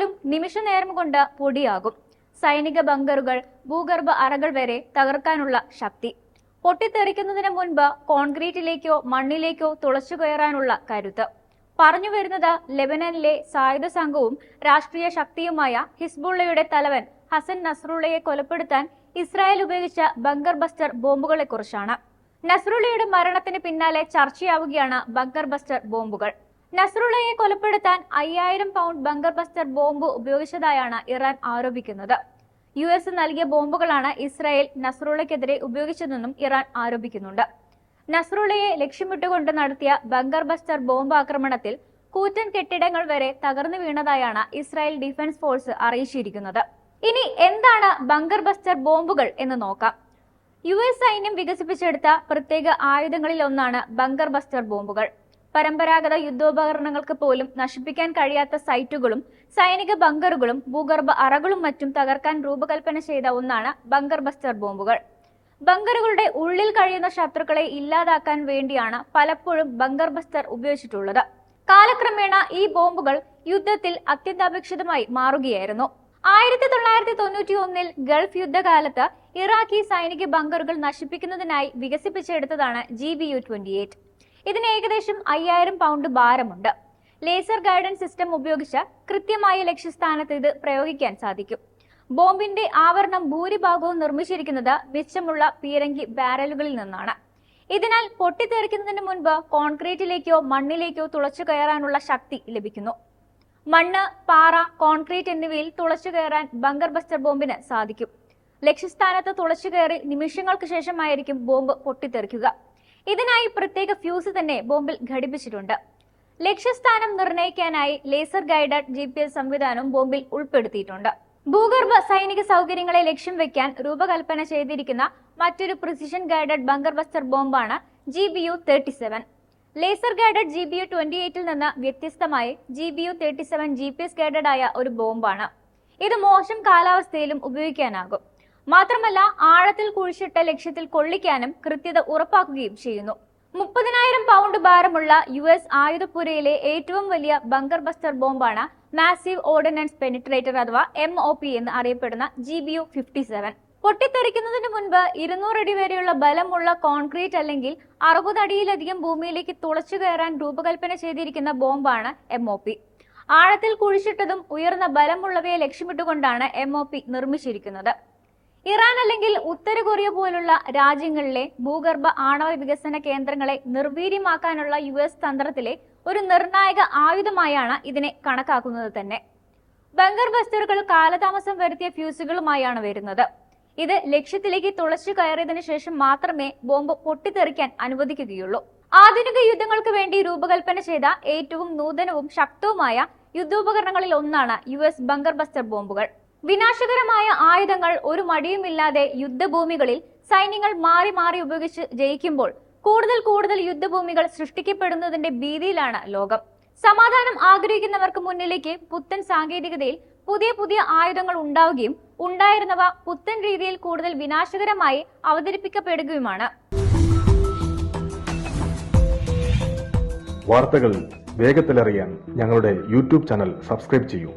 പോലും നിമിഷ നേരം കൊണ്ട് പൊടിയാകും. സൈനിക ബങ്കറുകൾ ഭൂഗർഭ അറകൾ വരെ തകർക്കാനുള്ള ശക്തി. പൊട്ടിത്തെറിക്കുന്നതിന് മുൻപ് കോൺക്രീറ്റിലേക്കോ മണ്ണിലേക്കോ തുളച്ചു കയറാനുള്ള കരുത്ത്. പറഞ്ഞു വരുന്നത് ലെബനനിലെ സായുധ സംഘവും രാഷ്ട്രീയ ശക്തിയുമായ ഹിസ്ബുള്ളയുടെ തലവൻ ഹസൻ നസ്രുള്ളയെ കൊലപ്പെടുത്താൻ ഇസ്രായേൽ ഉപയോഗിച്ച ബങ്കർ ബസ്റ്റർ ബോംബുകളെക്കുറിച്ചാണ്. നസ്രുള്ളയുടെ മരണത്തിന് പിന്നാലെ ചർച്ചയാവുകയാണ് ബങ്കർ ബസ്റ്റർ ബോംബുകൾ. നസ്രുള്ളയെ കൊലപ്പെടുത്താൻ അയ്യായിരം പൗണ്ട് ബങ്കർ ബസ്റ്റർ ബോംബ് ഉപയോഗിച്ചതായാണ് ഇറാൻ ആരോപിക്കുന്നത്. യു എസ് നൽകിയ ബോംബുകളാണ് ഇസ്രായേൽ നസ്രുള്ളയ്ക്കെതിരെ ഉപയോഗിച്ചതെന്നും ഇറാൻ ആരോപിക്കുന്നുണ്ട്. നസ്രുള്ളയെ ലക്ഷ്യമിട്ടുകൊണ്ട് നടത്തിയ ബങ്കർ ബസ്റ്റർ ബോംബ് ആക്രമണത്തിൽ കൂറ്റൻ കെട്ടിടങ്ങൾ വരെ തകർന്നു വീണതായാണ് ഇസ്രായേൽ ഡിഫൻസ് ഫോഴ്സ് അറിയിച്ചിരിക്കുന്നത്. ഇനി എന്താണ് ബങ്കർ ബസ്റ്റർ ബോംബുകൾ എന്ന് നോക്കാം. യു എസ് സൈന്യം വികസിപ്പിച്ചെടുത്ത പ്രത്യേക ആയുധങ്ങളിൽ ഒന്നാണ് ബങ്കർ ബസ്റ്റർ ബോംബുകൾ. പരമ്പരാഗത യുദ്ധോപകരണങ്ങൾക്ക് പോലും നശിപ്പിക്കാൻ കഴിയാത്ത സൈറ്റുകളും സൈനിക ബങ്കറുകളും ഭൂഗർഭ അറകളും മറ്റും തകർക്കാൻ രൂപകൽപ്പന ചെയ്ത ഒന്നാണ് ബങ്കർ ബസ്റ്റർ ബോംബുകൾ. ബങ്കറുകളുടെ ഉള്ളിൽ കഴിയുന്ന ശത്രുക്കളെ ഇല്ലാതാക്കാൻ വേണ്ടിയാണ് പലപ്പോഴും ബങ്കർ ബസ്റ്റർ ഉപയോഗിച്ചിട്ടുള്ളത്. കാലക്രമേണ ഈ ബോംബുകൾ യുദ്ധത്തിൽ അത്യന്താപേക്ഷിതമായി മാറുകയായിരുന്നു. ആയിരത്തി തൊള്ളായിരത്തി തൊണ്ണൂറ്റി ഒന്നിൽ ഗൾഫ് യുദ്ധകാലത്ത് ഇറാഖി സൈനിക ബങ്കറുകൾ നശിപ്പിക്കുന്നതിനായി വികസിപ്പിച്ചെടുത്തതാണ് G B U twenty eight ഇതിന് ഏകദേശം അയ്യായിരം പൗണ്ട് ഭാരമുണ്ട്. ലേസർ ഗൈഡൻസ് സിസ്റ്റം ഉപയോഗിച്ച് കൃത്യമായ ലക്ഷ്യസ്ഥാനത്ത് ഇത് പ്രയോഗിക്കാൻ സാധിക്കും. ബോംബിന്റെ ആവരണം ഭൂരിഭാഗവും നിർമ്മിച്ചിരിക്കുന്നത് മിച്ചമുള്ള പീരങ്കി ബാരലുകളിൽ നിന്നാണ്. ഇതിനാൽ പൊട്ടിത്തെറിക്കുന്നതിന് മുൻപ് കോൺക്രീറ്റിലേക്കോ മണ്ണിലേക്കോ തുളച്ചു കയറാനുള്ള ശക്തി ലഭിക്കുന്നു. മണ്ണ് പാറ കോൺക്രീറ്റ് എന്നിവയിൽ തുളച്ചു കയറാൻ ബങ്കർ ബസ്റ്റർ ബോംബിന് സാധിക്കും. ലക്ഷ്യസ്ഥാനത്ത് തുളച്ചു കയറി നിമിഷങ്ങൾക്ക് ശേഷമായിരിക്കും ബോംബ് പൊട്ടിത്തെറിക്കുക. ഇതിനായി പ്രത്യേക ഫ്യൂസ് തന്നെ ബോംബിൽ ഘടിപ്പിച്ചിട്ടുണ്ട്. ലക്ഷ്യസ്ഥാനം നിർണയിക്കാനായി laser guided G P S സംവിധാനം ബോംബിൽ ഉൾപ്പെടുത്തിയിട്ടുണ്ട്. ഭൂഗർഭ സൈനിക സൗകര്യങ്ങളെ ലക്ഷ്യം വെക്കാൻ രൂപകൽപ്പന ചെയ്തിരിക്കുന്ന മറ്റൊരു precision guided bunker buster ബോംബാണ് G B U thirty seven. Laser guided G B U twenty എയ്റ്റിൽ നിന്ന് വ്യത്യസ്തമായി G B U thirty seven G P S guided ആയ ഒരു ബോംബാണ്. ഇത് മോശം കാലാവസ്ഥയിലും ഉപയോഗിക്കാനാകും. മാത്രമല്ല ആഴത്തിൽ കുഴിച്ചിട്ട ലക്ഷ്യത്തിൽ കൊള്ളിക്കാനും കൃത്യത ഉറപ്പാക്കുകയും ചെയ്യുന്നു. മുപ്പതിനായിരം പൗണ്ട് ഭാരമുള്ള യു എസ് ആയുധപ്പുരയിലെ ഏറ്റവും വലിയ ബങ്കർ ബസ്റ്റർ ബോംബാണ് മാസീവ് ഓർഡിനൻസ് പെനിട്രേറ്റർ അഥവാ എം ഒ പി എന്ന് അറിയപ്പെടുന്ന G B U fifty seven പൊട്ടിത്തെറിക്കുന്നതിന് മുൻപ് ഇരുന്നൂറ് അടി വരെയുള്ള ബലമുള്ള കോൺക്രീറ്റ് അല്ലെങ്കിൽ അറുപത് അടിയിലധികം ഭൂമിയിലേക്ക് തുളച്ചു കയറാൻ രൂപകൽപ്പന ചെയ്തിരിക്കുന്ന ബോംബാണ് എം ഒ പി ആഴത്തിൽ കുഴിച്ചിട്ടതും ഉയർന്ന ബലമുള്ളവയെ ലക്ഷ്യമിട്ടുകൊണ്ടാണ് എം ഒ പി നിർമ്മിച്ചിരിക്കുന്നത്. ഇറാൻ അല്ലെങ്കിൽ ഉത്തര കൊറിയ പോലുള്ള രാജ്യങ്ങളിലെ ഭൂഗർഭ ആണവ വികസന കേന്ദ്രങ്ങളെ നിർവീര്യമാക്കാനുള്ള യു എസ് തന്ത്രത്തിലെ ഒരു നിർണായക ആയുധമായാണ് ഇതിനെ കണക്കാക്കുന്നത് തന്നെ. ബങ്കർ ബസ്റ്ററുകൾ കാലതാമസം വരുത്തിയ ഫ്യൂസുകളുമായാണ് വരുന്നത്. ഇത് ലക്ഷ്യത്തിലേക്ക് തുളച്ചു കയറിയതിനു ശേഷം മാത്രമേ ബോംബ് പൊട്ടിത്തെറിക്കാൻ അനുവദിക്കുകയുള്ളൂ. ആധുനിക യുദ്ധങ്ങൾക്ക് വേണ്ടി രൂപകൽപ്പന ചെയ്ത ഏറ്റവും നൂതനവും ശക്തവുമായ യുദ്ധോപകരണങ്ങളിൽ ഒന്നാണ് യു എസ് ബങ്കർ ബസ്റ്റർ ബോംബുകൾ. വിനാശകരമായ ആയുധങ്ങൾ ഒരു മടിയുമില്ലാതെ യുദ്ധഭൂമികളിൽ സൈന്യങ്ങൾ മാറി മാറി ഉപയോഗിച്ച് ജയിക്കുമ്പോൾ കൂടുതൽ കൂടുതൽ യുദ്ധഭൂമികൾ സൃഷ്ടിക്കപ്പെടുന്നതിന്റെ ഭീതിയിലാണ് ലോകം. സമാധാനം ആഗ്രഹിക്കുന്നവർക്ക് മുന്നിലേക്ക് പുത്തൻ സാങ്കേതികതയിൽ പുതിയ പുതിയ ആയുധങ്ങൾ ഉണ്ടാവുകയും ഉണ്ടായിരുന്നവ പുത്തൻ രീതിയിൽ കൂടുതൽ വിനാശകരമായി അവതരിപ്പിക്കപ്പെടുകയുമാണ്. വാർത്തകൾ വേഗത്തിലറിയാൻ ഞങ്ങളുടെ യൂട്യൂബ് ചാനൽ സബ്സ്ക്രൈബ് ചെയ്യൂ.